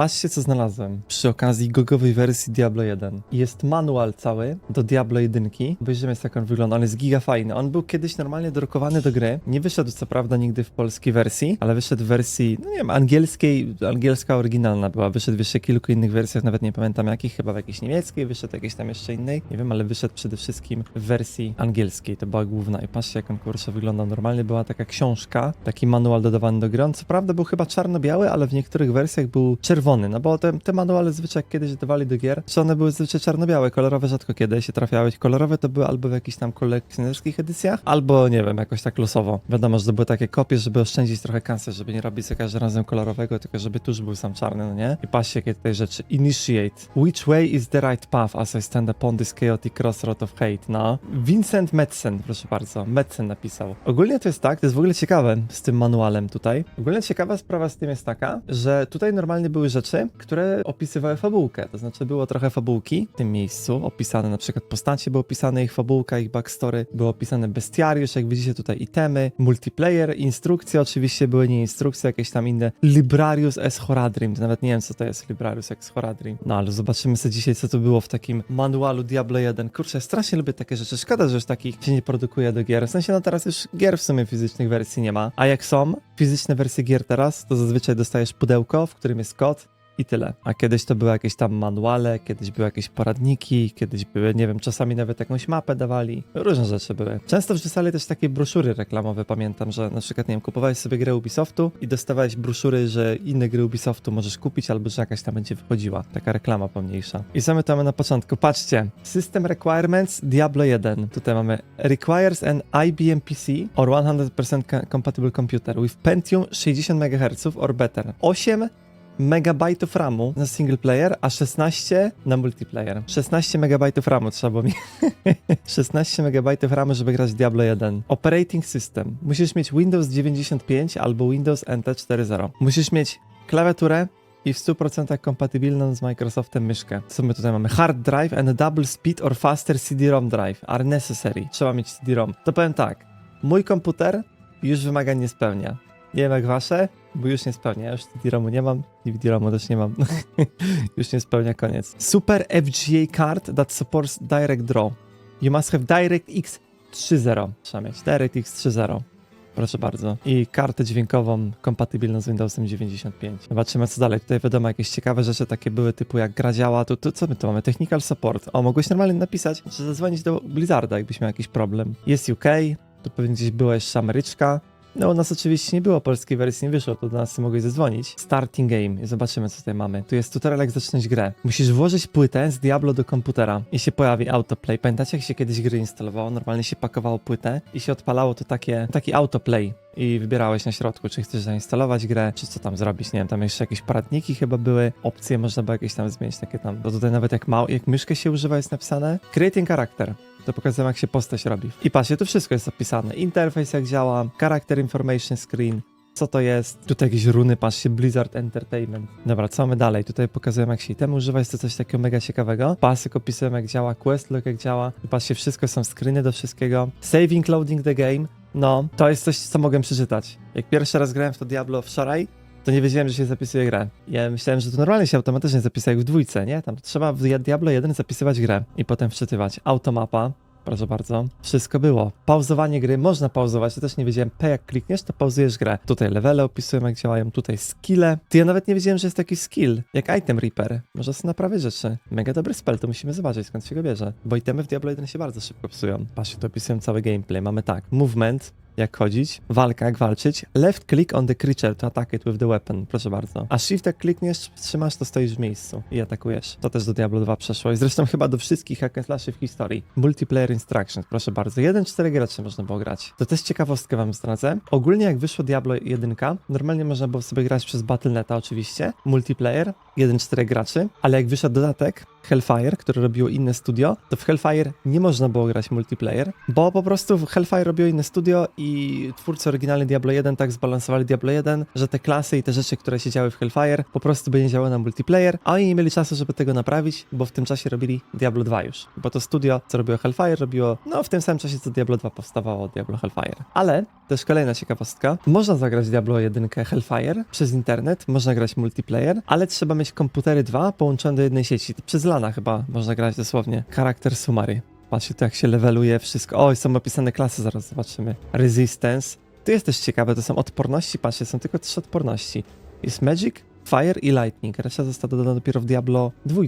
Patrzcie, co znalazłem przy okazji gogowej wersji Diablo 1. Jest manual cały do Diablo 1. Obejrzymy, jak on wygląda. On jest giga fajny. On był kiedyś normalnie dorokowany do gry. Nie wyszedł co prawda nigdy w polskiej wersji, ale wyszedł w wersji, no nie wiem, angielskiej. Angielska oryginalna była. Wyszedł w jeszcze kilku innych wersjach, nawet nie pamiętam jakich, chyba w jakiejś niemieckiej, wyszedł jakiejś tam jeszcze innej. Nie wiem, ale wyszedł przede wszystkim w wersji angielskiej. To była główna. I patrzcie, jak on kurczę wygląda. Normalnie była taka książka, taki manual dodawany do gry. On co prawda był chyba czarno-biały, ale w niektórych wersjach był czerwony, no bo te, te manuale zwyczaj kiedyś dawali do gier, czy one były zwyczaj czarno-białe, kolorowe rzadko kiedy się trafiały. Kolorowe to były albo w jakichś tam kolekcjonerskich edycjach, albo nie wiem, jakoś tak losowo. Wiadomo, że to były takie kopie, żeby oszczędzić trochę kasy, żeby nie robić za każdym razem kolorowego, tylko żeby tuż był sam czarny, no nie? I patrzcie, jakie tutaj rzeczy. Initiate. Which way is the right path as I stand upon this chaotic crossroad of hate? No. Vincent Metzen, proszę bardzo. Metzen napisał. Ogólnie to jest tak, to jest w ogóle ciekawe z tym manualem tutaj. Ogólnie ciekawa sprawa z tym jest taka, że tutaj normalnie były rzeczy, które opisywały fabułkę. To znaczy było trochę fabułki w tym miejscu, opisane na przykład postacie, były opisane ich fabułka, ich backstory, było opisane bestiariusz, jak widzicie tutaj itemy, multiplayer, instrukcje oczywiście były nie instrukcje, jakieś tam inne. Librarius S. Horadrim, to nawet nie wiem co to jest Librarius S. Horadrim. No ale zobaczymy sobie dzisiaj co to było w takim manualu Diablo 1. Kurczę, strasznie lubię takie rzeczy. Szkoda, że już takich się nie produkuje do gier. W sensie no teraz już gier w sumie fizycznych wersji nie ma. A jak są fizyczne wersje gier teraz, to zazwyczaj dostajesz pudełko, w którym jest kod i tyle. A kiedyś to były jakieś tam manuale, kiedyś były jakieś poradniki, kiedyś były, nie wiem, czasami nawet jakąś mapę dawali. Różne rzeczy były. Często wrzucali też takie broszury reklamowe, pamiętam, że na przykład, nie wiem, kupowałeś sobie grę Ubisoftu i dostawałeś broszury, że inne gry Ubisoftu możesz kupić, albo że jakaś tam będzie wychodziła. Taka reklama pomniejsza. I co mamy na początku? Patrzcie. System Requirements Diablo 1. Tutaj mamy Requires an IBM PC or 100% co- compatible computer with Pentium 60 MHz or better. 8 megabajtów RAMu na single player, a 16 na multiplayer. 16 megabajtów RAMu trzeba było mi. 16 megabajtów RAMu, żeby grać Diablo 1. Operating System. Musisz mieć Windows 95 albo Windows NT 4.0. Musisz mieć klawiaturę i w 100% kompatybilną z Microsoftem myszkę. Co my tutaj mamy? Hard drive and double speed or faster CD-ROM drive are necessary. Trzeba mieć CD-ROM. To powiem tak. Mój komputer już wymagań nie spełnia. Nie wiem jak wasze, bo już nie spełnia. Ja już CD-ROMu nie mam, DVD-ROMu też nie mam. już nie spełnia, koniec. Super FGA card that supports Direct Draw. You must have DirectX 3.0. Trzeba mieć DirectX 3.0. Proszę bardzo. I kartę dźwiękową kompatybilną z Windowsem 95. Zobaczymy co dalej. Tutaj wiadomo, jakieś ciekawe rzeczy takie były typu jak gra działa. Tu, tu co my tu mamy? Technical support. O, mogłeś normalnie napisać, czy zadzwonić do Blizzarda, jakbyś miał jakiś problem. Jest UK, tu pewnie gdzieś była jeszcze Ameryczka. No, u nas oczywiście nie było polskiej wersji, nie wyszło, to do nas mogłeś zadzwonić. Starting game, zobaczymy co tutaj mamy. Tu jest tutorial jak zacząć grę. Musisz włożyć płytę z Diablo do komputera i się pojawi autoplay. Pamiętacie jak się kiedyś gry instalowało? Normalnie się pakowało płytę i się odpalało to takie, taki autoplay i wybierałeś na środku, czy chcesz zainstalować grę, czy co tam zrobić, nie wiem, tam jeszcze jakieś poradniki chyba były, opcje można było jakieś tam zmienić, takie tam, bo tutaj nawet jak mał, jak myszkę się używa jest napisane Creating Character. To pokazuję, jak się postać robi. I patrzcie, tu wszystko jest opisane. Interfejs jak działa, Character Information Screen, co to jest. Tutaj jakieś runy, patrzcie, Blizzard Entertainment. Dobra, co mamy dalej? Tutaj pokazuję, jak się temu używa, jest to coś takiego mega ciekawego. Pasek opisuję, jak działa, quest log jak działa. I patrzcie, wszystko są screeny do wszystkiego. Saving, loading the game. No, to jest coś, co mogłem przeczytać. Jak pierwszy raz grałem w to Diablo wczoraj, to nie wiedziałem, że się zapisuje grę. Ja myślałem, że to normalnie się automatycznie zapisuje jak w dwójce, nie? Tam trzeba w Diablo 1 zapisywać grę i potem wczytywać. Automapa, proszę bardzo. Wszystko było. Pauzowanie gry, można pauzować, ja też nie wiedziałem, P jak klikniesz, to pauzujesz grę. Tutaj levele opisują jak działają, tutaj skille. Ty ja nawet nie wiedziałem, że jest taki skill, jak item reaper. Można sobie naprawiać rzeczy. Mega dobry spell, to musimy zobaczyć skąd się go bierze. Bo itemy w Diablo 1 się bardzo szybko psują. Patrzcie, tu opisują cały gameplay. Mamy tak, movement, jak chodzić, walka, jak walczyć, left click on the creature to attack it with the weapon, proszę bardzo. A shift jak klikniesz, trzymasz, to stoisz w miejscu i atakujesz. To też do Diablo 2 przeszło i zresztą chyba do wszystkich hack w historii. Multiplayer instructions, proszę bardzo. 1-4 graczy można było grać. To też ciekawostkę wam zdradzę. Ogólnie jak wyszło Diablo 1, normalnie można było sobie grać przez Battle.neta oczywiście, multiplayer, 1-4 graczy, ale jak wyszedł dodatek Hellfire, który robiło inne studio, to w Hellfire nie można było grać multiplayer, bo po prostu w Hellfire robiło inne studio i twórcy oryginalny Diablo 1 tak zbalansowali Diablo 1, że te klasy i te rzeczy, które się działy w Hellfire, po prostu by nie działały na multiplayer, a oni nie mieli czasu, żeby tego naprawić, bo w tym czasie robili Diablo 2 już. Bo to studio, co robiło Hellfire, robiło, no w tym samym czasie, co Diablo 2 powstawało Diablo Hellfire. Ale też kolejna ciekawostka. Można zagrać Diablo 1 Hellfire przez internet, można grać multiplayer, ale trzeba mieć komputery dwa połączone do jednej sieci. Przez LANa chyba można grać dosłownie. Charakter summary. Patrzcie tu jak się leveluje wszystko. O, są opisane klasy, zaraz zobaczymy. Resistance. Tu jest też ciekawe, to są odporności, patrzcie, są tylko trzy odporności. Jest Magic, Fire i Lightning. Reszta została dodana dopiero w Diablo 2.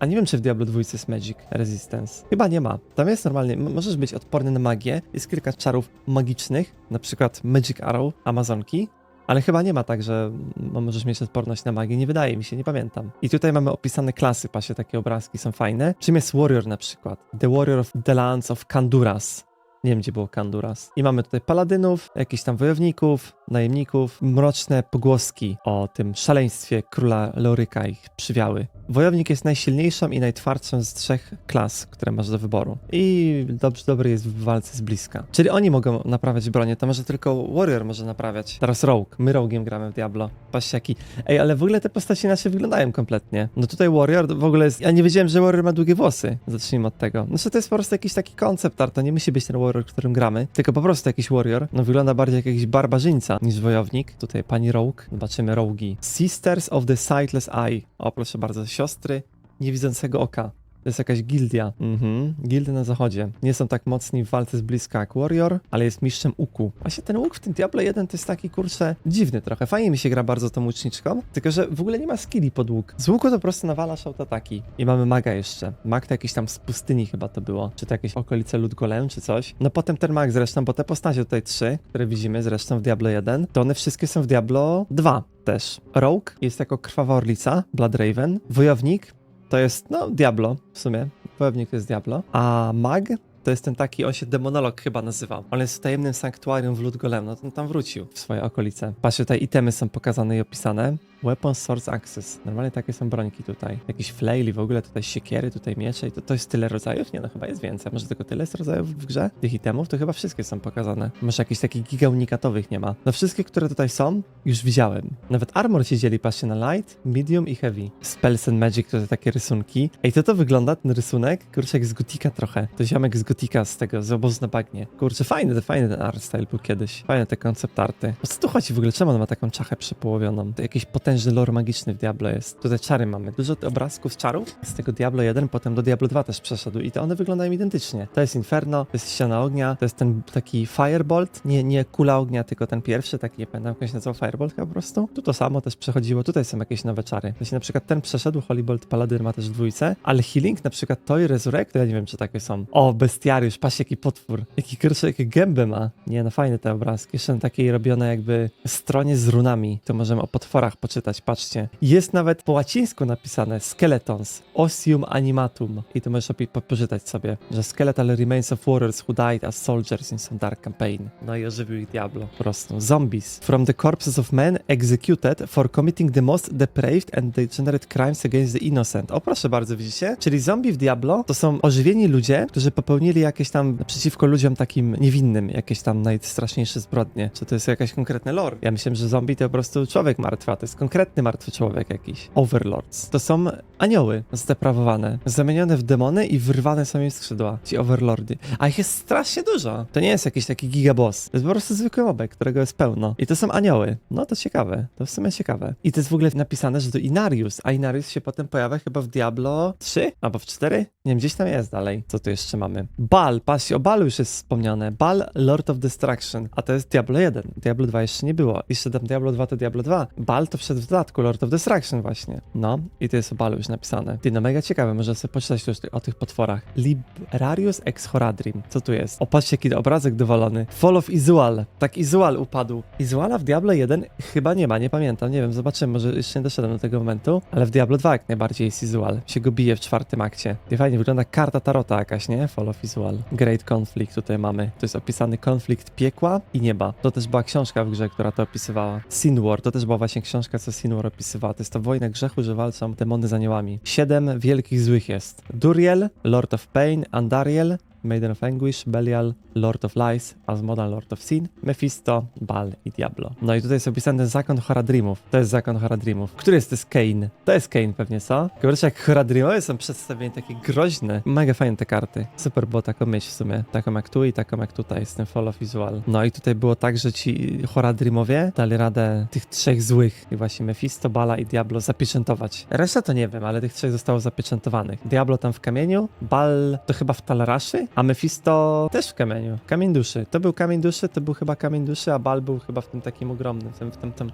A nie wiem, czy w Diablo 2 jest Magic Resistance. Chyba nie ma. Tam jest normalnie, możesz być odporny na magię. Jest kilka czarów magicznych, na przykład Magic Arrow Amazonki, ale chyba nie ma tak, że możesz mieć odporność na magię. Nie wydaje mi się, nie pamiętam. I tutaj mamy opisane klasy, patrzcie, takie obrazki są fajne. Czym jest Warrior na przykład? The Warrior of the Lands of Kanduras. Nie wiem, gdzie było Kanduras. I mamy tutaj paladynów, jakichś tam wojowników, najemników, mroczne pogłoski o tym szaleństwie króla Loryka ich przywiały. Wojownik jest najsilniejszą i najtwardszą z trzech klas, które masz do wyboru. I dobrze, dobry jest w walce z bliska. Czyli oni mogą naprawiać bronię, to może tylko Warrior może naprawiać. Teraz Rogue. My Rogue'iem gramy w Diablo. Patrzcie jaki... Ej, ale w ogóle te postacie inaczej wyglądają kompletnie. No tutaj Warrior w ogóle jest... Ja nie wiedziałem, że Warrior ma długie włosy. Zacznijmy od tego. No to jest po prostu jakiś taki koncept art, to nie musi być ten Warrior, którym gramy, tylko po prostu jakiś Warrior. No wygląda bardziej jak jakiś barbarzyńca niż wojownik. Tutaj pani Rogue. Zobaczymy Rogi. Sisters of the Sightless Eye. O, proszę bardzo, siostry niewidzącego oka. To jest jakaś gildia. Mhm, gildy na zachodzie. Nie są tak mocni w walce z bliska jak Warrior, ale jest mistrzem łuku. Właśnie ten łuk w tym Diablo 1 to jest taki, kurczę, dziwny trochę. Fajnie mi się gra bardzo tą łuczniczką, tylko że w ogóle nie ma skilli pod łuk. Z łuku to po prostu nawalasz autataki. I mamy maga jeszcze. Mag to jakiś tam z pustyni chyba to było. Czy to jakieś okolice Ludgolem, czy coś. No potem ten mag zresztą, bo te postacie tutaj trzy, które widzimy zresztą w Diablo 1, to one wszystkie są w Diablo 2 też. Rogue jest jako krwawa orlica, Blood Raven. Wojownik to jest, no, Diablo w sumie. Wojownik to jest Diablo. A mag to jest ten taki, on się demonolog chyba nazywał. On jest w tajemnym sanktuarium w Ludgolem, no tam wrócił w swoje okolice. Patrzcie, tutaj itemy są pokazane i opisane. Weapon Source Access. Normalnie takie są brońki tutaj. Jakieś flaili, w ogóle tutaj siekiery, tutaj miecze i to, to jest tyle rodzajów? Nie no, chyba jest więcej. Może tylko tyle jest rodzajów w grze? Tych itemów to chyba wszystkie są pokazane. Może jakichś takich giga unikatowych nie ma. No wszystkie, które tutaj są, już widziałem. Nawet Armor się dzieli, patrzcie na Light, Medium i Heavy. Spells and Magic te takie rysunki. Ej, to to wygląda, ten rysunek? Kurczę, jak z Gotika trochę. To ziomek z Gotika z tego, z obozu na bagnie. Kurczę, fajny, fajny ten art style był kiedyś. Fajne te koncept arty. Co tu chodzi w ogóle? Czemu on ma taką czachę przepołowioną? To jakiś potężny lore magiczny w Diablo jest. Tutaj czary mamy. Dużo obrazków z czarów. Z tego Diablo 1, potem do Diablo 2 też przeszedł i to one wyglądają identycznie. To jest Inferno, to jest ściana ognia, to jest ten taki Firebolt, nie, nie kula ognia, tylko ten pierwszy, taki nie pamiętam, jak się nazywał Firebolt po prostu. Tu to samo też przechodziło, tutaj są jakieś nowe czary. Właśnie na przykład ten przeszedł, Holybolt Paladin ma też dwójce, ale Healing, na przykład to i Resurrect, ja nie wiem, czy takie są. O, Bestiariusz, patrzcie jaki potwór. Jaki kurczę, jakie gęby ma. Nie, no fajne te obrazki. Jeszcze na takiej robione jakby stronie z runami. To możemy o potworach poczytać, patrzcie. Jest nawet po łacińsku napisane Skeletons, Osium Animatum. I to możesz po- poczytać sobie, że skeletal remains of warriors who died as soldiers in some dark campaign. No i ożywił ich Diablo. Po prostu. Zombies. From the corpses of men executed for committing the most depraved and degenerate crimes against the innocent. O proszę bardzo, widzicie? Czyli zombie w Diablo to są ożywieni ludzie, którzy popełnili jakieś tam przeciwko ludziom takim niewinnym, jakieś tam najstraszniejsze zbrodnie. Czy to jest jakaś konkretne lore? Ja myślałem, że zombie to po prostu człowiek martwy, a to jest konkretny martwy człowiek jakiś. Overlords. To są anioły zdeprawowane, zamienione w demony i wyrwane są im skrzydła. Ci overlordy. A ich jest strasznie dużo. To nie jest jakiś taki gigaboss. To jest po prostu zwykły mobek, którego jest pełno. I to są anioły. No to ciekawe. To w sumie ciekawe. I to jest w ogóle napisane, że to Inarius, a Inarius się potem pojawia chyba w Diablo 3 albo w 4? Nie wiem, gdzieś tam jest dalej. Co tu jeszcze mamy? Bal, patrzcie, o Balu już jest wspomniane. Bal, Lord of Destruction, a to jest Diablo 1. Diablo 2 jeszcze nie było. Jeszcze tam Diablo 2 to Diablo 2. Bal to wszedł w dodatku, Lord of Destruction właśnie. No, i to jest o Balu już napisane. Ty, no mega ciekawe, może sobie poczytać już o tych potworach. Librarius ex Horadrim. Co tu jest? O, patrzcie, jaki obrazek dowalony. Fall of Izual. Tak, Izual upadł. Izuala w Diablo 1 chyba nie ma, nie pamiętam, nie wiem, zobaczymy, może jeszcze nie doszedłem do tego momentu, ale w Diablo 2 jak najbardziej jest Izual. Się go bije w czwartym akcie. I fajnie wygląda karta tarota jakaś, nie? Fall of Izual. Great Conflict tutaj mamy. To jest opisany konflikt piekła i nieba. To też była książka w grze, która to opisywała. Sin War, to też była właśnie książka, co Sin War opisywała. To jest to wojna grzechu, że walczą demony z aniołami. Siedem wielkich złych jest. Duriel, Lord of Pain, Andariel, Maiden of Anguish, Belial, Lord of Lies, Asmodan, Lord of Sin, Mephisto, Bal i Diablo. No i tutaj jest opisany zakon Horadrimów. To jest zakon Horadrimów. Który jest to jest Kane? To jest Kane pewnie, co? Zobaczcie jak Horadrimowie są przedstawieni takie groźne. Mega fajne te karty. Super było taką mieć w sumie. Taką jak tu i taką jak tutaj z tym follow visual. No i tutaj było tak, że ci Horadrimowie dali radę tych trzech złych, i właśnie Mephisto, Bala i Diablo zapieczętować. Reszta to nie wiem, ale tych trzech zostało zapieczętowanych. Diablo tam w kamieniu, Bal to chyba w Talaraszy, a Mephisto też w kamieniu. Kamień duszy. To był kamień duszy, to był chyba kamień duszy, a Bal był chyba w tym takim ogromnym, w tym, w tym, tym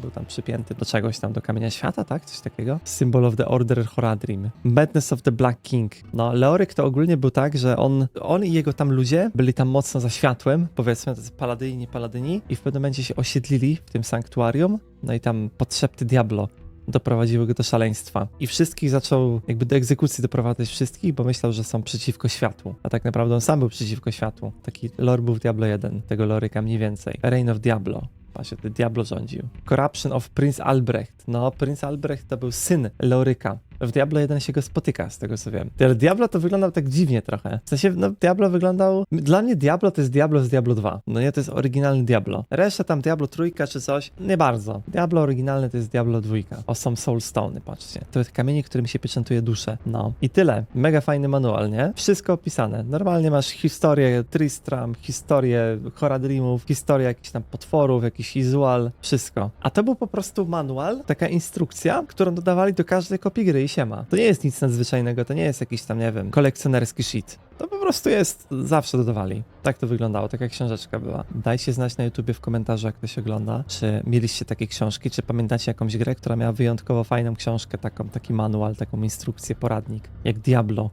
był tam przypięty do czegoś tam, do kamienia świata, tak? Coś takiego. Symbol of the Order Horadrim. Madness of the Black King. No, Leoryk to ogólnie był tak, że on, on i jego tam ludzie byli tam mocno za światłem, powiedzmy, tacy paladyni, nie paladyni, i w pewnym momencie się osiedlili w tym sanktuarium, no i tam podszepty Diablo doprowadziły go do szaleństwa. I wszystkich zaczął jakby do egzekucji doprowadzać wszystkich, bo myślał, że są przeciwko światłu. A tak naprawdę on sam był przeciwko światłu. Taki lore był w Diablo 1, tego loryka mniej więcej. Reign of Diablo. To Diablo rządził. Corruption of Prince Albrecht. No, Prince Albrecht to był syn Loryka. W Diablo 1 się go spotyka, z tego co wiem. Ale Diablo to wyglądał tak dziwnie trochę. W sensie, no, Diablo wyglądał... Dla mnie Diablo to jest Diablo z Diablo 2. No nie, to jest oryginalny Diablo. Reszta tam Diablo trójka czy coś, nie bardzo. Diablo oryginalny to jest Diablo 2. O, są Soulstone, patrzcie. To jest kamienie, którym się pieczętuje duszę. No. I tyle. Mega fajny manual, nie? Wszystko opisane. Normalnie masz historię Tristram, historię Horadrimów, historię jakichś tam potworów, jakiś wizual, wszystko. A to był po prostu manual, taka instrukcja, którą dodawali do każdej kopii gry i siema. To nie jest nic nadzwyczajnego, to nie jest jakiś tam, nie wiem, kolekcjonerski shit. To po prostu jest, zawsze dodawali. Tak to wyglądało, taka książeczka była. Dajcie znać na YouTubie w komentarzu, jak to się ogląda. Czy mieliście takie książki, czy pamiętacie jakąś grę, która miała wyjątkowo fajną książkę, taką, taki manual, taką instrukcję, poradnik, jak Diablo.